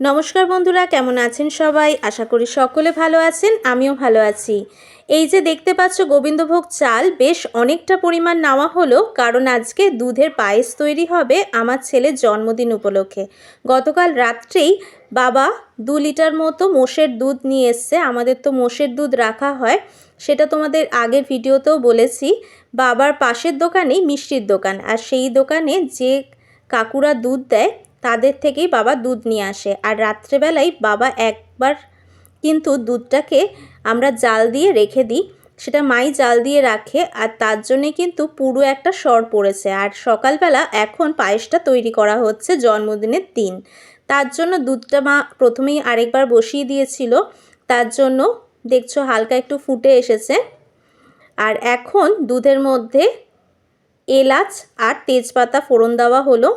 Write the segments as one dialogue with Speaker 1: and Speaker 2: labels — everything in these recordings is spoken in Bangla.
Speaker 1: নমস্কার বন্ধুরা, কেমন আছেন সবাই? আশা করি সকলে ভালো আছেন, আমিও ভালো আছি। এই যে দেখতে পাচ্ছ গোবিন্দভোগ চাল, বেশ অনেকটা পরিমাণ নেওয়া হলো, কারণ আজকে দুধের পায়েস তৈরি হবে আমার ছেলের জন্মদিন উপলক্ষে। গতকাল রাত্রেই বাবা দু লিটার মতো মোষের দুধ নিয়ে এসছে, আমাদের তো মোষের দুধ রাখা হয়, সেটা তোমাদের আগের ভিডিওতেও বলেছি। বাবার পাশের দোকানেই মিষ্টির দোকান, আর সেই দোকানে যে কাকুরা দুধ দেয় তাদের থেকেই বাবা দুধ নিয়ে আসে। আর রাত্রেবেলায় বাবা একবার কিন্তু দুধটাকে আমরা জাল দিয়ে রেখে দিই। সেটা মাই জাল দিয়ে রাখে আর তার জন্যে কিন্তু পুরো একটা সর পড়েছে। আর সকালবেলা এখন পায়েসটা তৈরি করা হচ্ছে জন্মদিনের দিন। তার জন্য দুধটা মা প্রথমেই আরেকবার বসিয়ে দিয়েছিল। তার জন্য দেখছ হালকা একটু ফুটে এসেছে। আর এখন দুধের মধ্যে এলাচ আর তেজপাতা ফোড়ন দেওয়া হলো।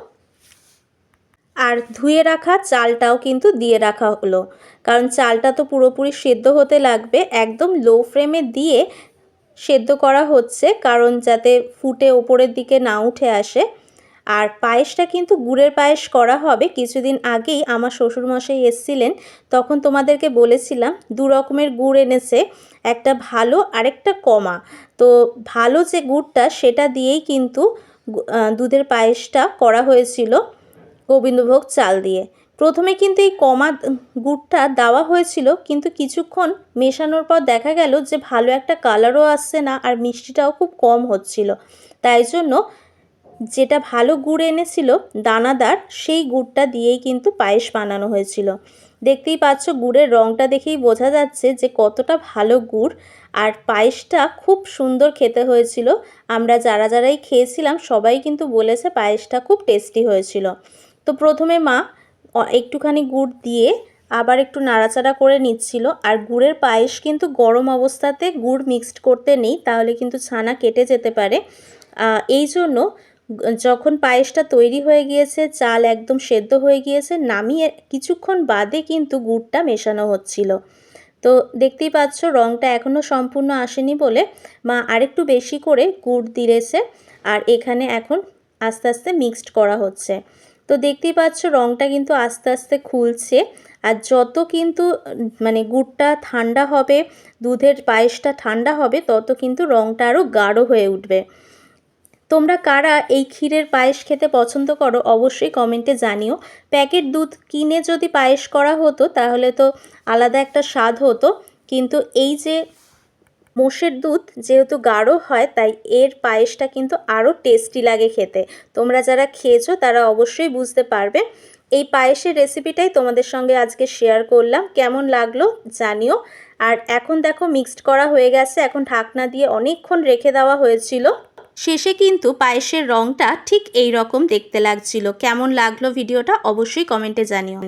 Speaker 1: আর ধুয়ে রাখা চালটাও কিন্তু দিয়ে রাখা হলো। কারণ চালটা তো পুরোপুরি সেদ্ধ হতে লাগবে, একদম লো ফ্লেমে দিয়ে সেদ্ধ করা হচ্ছে, কারণ যাতে ফুটে ওপরের দিকে না উঠে আসে। আর পায়েসটা কিন্তু গুড়ের পায়েস করা হবে, কিছুদিন আগেই আমার শ্বশুরমশাই এসছিলেন, তখন তোমাদেরকে বলেছিলাম, দু রকমের গুড় এনেছে, একটা ভালো আরেকটা কমা। তো ভালো যে গুড়টা, সেটা দিয়েই কিন্তু দুধের পায়েসটা করা হয়েছিল। গোবিন্দভোগ চাল দিয়ে। প্রথমে কিন্তু এই কমা গুড়টা দেওয়া হয়েছিল, কিন্তু কিছুক্ষণ মেশানোর পর দেখা গেল যে ভালো একটা কালারও আসছে না আর মিষ্টিটাও খুব কম হচ্ছিল। তাই জন্য যেটা ভালো গুড় এনেছিল, দানাদার, সেই গুড়টা দিয়েই কিন্তু পায়েস বানানো হয়েছিল। দেখতেই পাচ্ছ গুড়ের রঙটা দেখেই বোঝা যাচ্ছে যে কতটা ভালো গুড় আর পায়েসটা খুব সুন্দর খেতে হয়েছিল। আমরা যারা যারাই খেয়েছিলাম সবাই কিন্তু বলেছে পায়েসটা খুব টেস্টি হয়েছিল। তো প্রথমে মা একটুখানি গুড় দিয়ে আবার একটু নাড়াচাড়া করে নিচ্ছিল। আর গুড়ের পায়েস কিন্তু গরম অবস্থাতে গুড় মিক্সড করতে নেই, তাহলে কিন্তু ছানা কেটে যেতে পারে। এই জন্য যখন পায়েসটা তৈরি হয়ে গিয়েছে, চাল একদম সেদ্ধ হয়ে গিয়েছে, নামিয়ে কিছুক্ষণ বাদে কিন্তু গুড়টা মেশানো হচ্ছিল। তো দেখতেই পাচ্ছ রঙটা এখনও সম্পূর্ণ আসেনি বলে মা আরেকটু বেশি করে গুড় দিয়েছে আর এখানে এখন আস্তে আস্তে মিক্সড করা হচ্ছে। তো দেখতেই পাচ্ছ রঙটা কিন্তু আস্তে আস্তে খুলছে। আর যত কিন্তু মানে গুড়টা ঠান্ডা হবে, দুধের পায়েসটা ঠান্ডা হবে, তত কিন্তু রঙটা আরও গাঢ় হয়ে উঠবে। তোমরা কারা এই ক্ষীরের পায়েস খেতে পছন্দ করো অবশ্যই কমেন্টে জানিও। প্যাকেট দুধ কিনে যদি পায়েস করা হতো, তাহলে তো আলাদা একটা স্বাদ হতো। কিন্তু এই যে মোষের দুধ যেহেতু গাঢ় হয়, তাই এর পায়েসটা কিন্তু আরও টেস্টি লাগে খেতে। তোমরা যারা খেয়েছো, তারা অবশ্যই বুঝতে পারবে। এই পায়েসের রেসিপিটাই তোমাদের সঙ্গে আজকে শেয়ার করলাম। কেমন লাগল জানিও। আর এখন দেখো মিক্সড করা হয়ে গেছে। এখন ঢাকনা দিয়ে অনেকক্ষণ রেখে দেওয়া হয়েছিল। শেষে কিন্তু পায়েসের রঙটা ঠিক এই রকম দেখতে লাগছিল। কেমন লাগল ভিডিওটা অবশ্যই কমেন্টে জানিও।